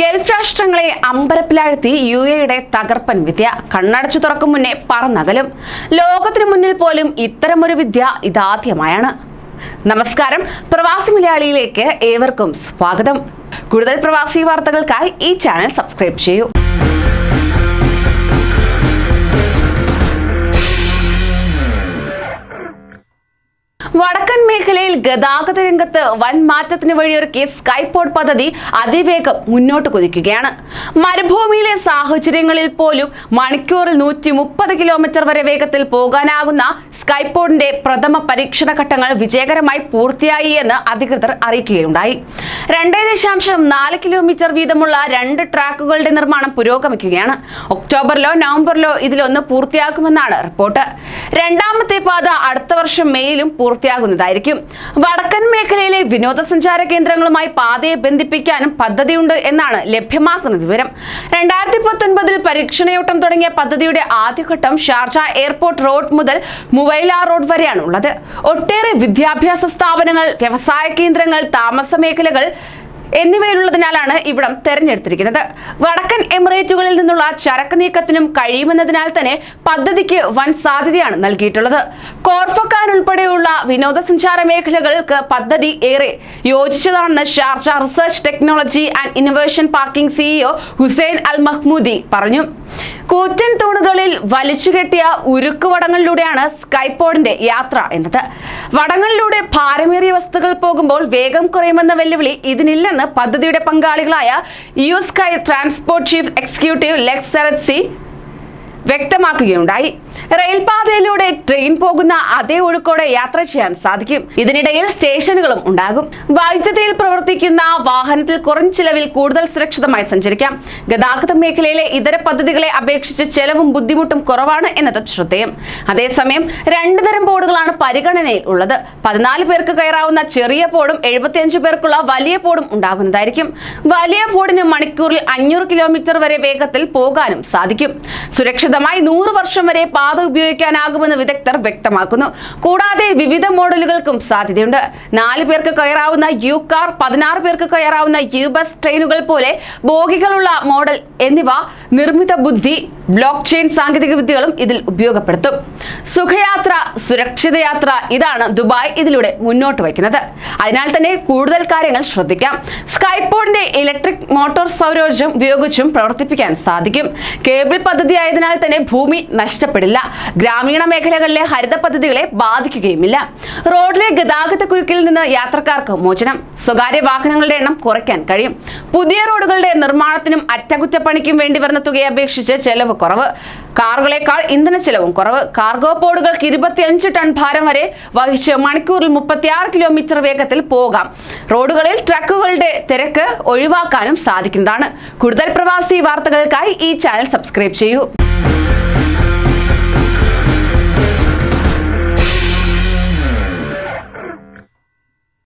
Gulf രാഷ്ട്രങ്ങളെ അമ്പരപ്പിലാഴ്ത്തി U എയുടെ തകർപ്പൻ വിദ്യ കണ്ണടച്ചു തുറക്കും മുന്നേ പറന്നകലും. ലോകത്തിനു മുന്നിൽ പോലും ഇത്തരമൊരു വിദ്യ ഇതാദ്യമായാണ്. നമസ്കാരം. പ്രവാസി മലയാളിയിലേക്ക് ഏവർക്കും സ്വാഗതം. കൂടുതൽ പ്രവാസി വാർത്തകൾക്കായി ഈ ചാനൽ സബ്സ്ക്രൈബ് ചെയ്യൂ. വടക്കൻ മേഖലയിൽ ഗതാഗത രംഗത്ത് വൻ മാറ്റത്തിന് വഴിയൊരുക്കിയ സ്കൈപോഡ് പദ്ധതി അതിവേഗം മുന്നോട്ട് കുതിക്കുകയാണ്. മരുഭൂമിയിലെ സാഹചര്യങ്ങളിൽ പോലും മണിക്കൂറിൽ നൂറ്റി മുപ്പത് കിലോമീറ്റർ വരെ വേഗത്തിൽ പോകാനാകുന്ന സ്കൈപോഡിന്റെ പ്രഥമ പരീക്ഷണ ഘട്ടങ്ങൾ വിജയകരമായി പൂർത്തിയായി എന്ന് അധികൃതർ അറിയിക്കുകയുണ്ടായി. രണ്ടേ ദശാംശം നാല് കിലോമീറ്റർ വീതമുള്ള രണ്ട് ട്രാക്കുകളുടെ നിർമ്മാണം പുരോഗമിക്കുകയാണ്. ഒക്ടോബറിലോ നവംബറിലോ ഇതിലൊന്ന് പൂർത്തിയാക്കുമെന്നാണ് റിപ്പോർട്ട്. രണ്ടാമത്തെ പാത അടുത്ത വർഷം മെയിലും പൂർത്തിയാകുന്നതായിരിക്കും. വടക്കൻ മേഖലയിലെ വിനോദസഞ്ചാര കേന്ദ്രങ്ങളുമായി പാതയെ ബന്ധിപ്പിക്കാനും പദ്ധതിയുണ്ട് എന്നാണ് ലഭ്യമാക്കുന്ന വിവരം. രണ്ടായിരത്തി പത്തൊൻപതിൽ പരീക്ഷണയോട്ടം തുടങ്ങിയ പദ്ധതിയുടെ ആദ്യഘട്ടം ഷാർജ എയർപോർട്ട് റോഡ് മുതൽ മുവൈല റോഡ് വരെയാണ് ഉള്ളത്. ഒട്ടേറെ വിദ്യാഭ്യാസ സ്ഥാപനങ്ങൾ വ്യവസായ കേന്ദ്രങ്ങൾ താമസ മേഖലകൾ എന്നിവയിലുള്ളതിനാലാണ് ഇവിടം തെരഞ്ഞെടുത്തിരിക്കുന്നത്. വടക്കൻ എമിറേറ്റുകളിൽ നിന്നുള്ള ചരക്ക് നീക്കത്തിനും കഴിയുമെന്നതിനാൽ തന്നെ പദ്ധതിക്ക് വൻ സാധ്യതയാണ് നൽകിയിട്ടുള്ളത്. കോർഫക്കാൻ ഉൾപ്പെടെയുള്ള വിനോദസഞ്ചാര മേഖലകൾക്ക് പദ്ധതി ഏറെ യോജിച്ചതാണെന്ന് Sharjah research technology and innovation parking CEO Hussain Al Mahmoudi പറഞ്ഞു. കൂറ്റൻ തൂണുകളിൽ വലിച്ചുകെട്ടിയ ഉരുക്ക് വടങ്ങളിലൂടെയാണ് സ്കൈപോഡിന്റെ യാത്ര എന്നത്. വടങ്ങളിലൂടെ ഭാരമേറിയ വസ്തുക്കൾ പോകുമ്പോൾ വേഗം കുറയുമെന്ന വെല്ലുവിളി ഇതിനില്ലെന്ന് പദ്ധതിയുടെ പങ്കാളികളായ U Sky transport chief executive ലെക്സറത് സെററ്റ്സി വ്യക്തമാക്കുകയുണ്ടായി. റെയിൽപാതയിലൂടെ ട്രെയിൻ പോകുന്ന അതേ ഒഴുക്കോടെ യാത്ര ചെയ്യാൻ സാധിക്കും. ഇതിനിടയിൽ സ്റ്റേഷനുകളും ഉണ്ടാകും. വൈദ്യുതിയിൽ പ്രവർത്തിക്കുന്ന വാഹനത്തിൽ കുറഞ്ഞ ചിലവിൽ കൂടുതൽ സുരക്ഷിതമായി സഞ്ചരിക്കാം. ഗതാഗത മേഖലയിലെ ഇതര പദ്ധതികളെ അപേക്ഷിച്ച് ചെലവും ബുദ്ധിമുട്ടും കുറവാണ് എന്നതും ശ്രദ്ധേയം. അതേസമയം രണ്ടു തരം ബോർഡുകളാണ് പരിഗണനയിൽ ഉള്ളത്. പതിനാല് പേർക്ക് കയറാവുന്ന ചെറിയ ബോർഡും എഴുപത്തിയഞ്ച് പേർക്കുള്ള വലിയ ബോർഡും ഉണ്ടാകുന്നതായിരിക്കും. വലിയ ബോർഡിന് മണിക്കൂറിൽ അഞ്ഞൂറ് കിലോമീറ്റർ വരെ വേഗത്തിൽ പോകാനും സാധിക്കും. സുരക്ഷിതമായി നൂറ് വർഷം വരെ പാത ഉപയോഗിക്കാനാകുമെന്ന് വിദഗ്ധർ വ്യക്തമാക്കുന്നു. കൂടാതെ വിവിധ മോഡലുകൾക്കും സാധ്യതയുണ്ട്. നാല് പേർക്ക് കയറാവുന്ന യു കാർ പതിനാറ് പേർക്ക് കയറാവുന്ന യു ബസ് ട്രെയിനുകൾ പോലെ ബോഗികളുള്ള മോഡൽ എന്നിവ നിർമ്മിത ബുദ്ധി ബ്ലോക്ക് ചെയിൻ സാങ്കേതിക വിദ്യകളും ഇതിൽ ഉപയോഗപ്പെടുത്തും. സുഖയാത്ര സുരക്ഷിത യാത്ര ഇതാണ് ദുബായ് ഇതിലൂടെ മുന്നോട്ട് വയ്ക്കുന്നത്. അതിനാൽ തന്നെ കൂടുതൽ കാര്യങ്ങൾ ശ്രദ്ധിക്കാം. സ്കൈപോഡിന്റെ ഇലക്ട്രിക് മോട്ടോർ സൗരോർജം ഉപയോഗിച്ചും പ്രവർത്തിപ്പിക്കാൻ സാധിക്കും. കേബിൾ പദ്ധതി ആയതിനാൽ തന്നെ ഭൂമി നഷ്ടപ്പെടില്ല. ഗ്രാമീണ മേഖലകളിലെ ഹരിത പദ്ധതികളെ ബാധിക്കുകയുമില്ല. റോഡിലെ ഗതാഗത കുരുക്കിൽ നിന്ന് യാത്രക്കാർക്ക് മോചനം സ്വകാര്യ വാഹനങ്ങളുടെ എണ്ണം കുറയ്ക്കാൻ കഴിയും. പുതിയ റോഡുകളുടെ നിർമ്മാണത്തിനും അറ്റകുറ്റപ്പണിക്കും വേണ്ടി വരുന്ന തുകയെ അപേക്ഷിച്ച് ചെലവ് കുറവ്. കാറുകളേക്കാൾ ഇന്ധന ചെലവും കുറവ്. കാർഗോ പോഡുകൾക്ക് ഇരുപത്തിയഞ്ച് ടൺ ഭാരം വരെ വഹിച്ച് മണിക്കൂറിൽ മുപ്പത്തിയാറ് കിലോമീറ്റർ വേഗത്തിൽ പോകാം. റോഡുകളിൽ ട്രക്കുകളുടെ തിരക്ക് ഒഴിവാക്കാനും സാധിക്കുന്നതാണ്. കൂടുതൽ പ്രവാസി വാർത്തകൾക്കായി ഈ ചാനൽ സബ്സ്ക്രൈബ് ചെയ്യൂ.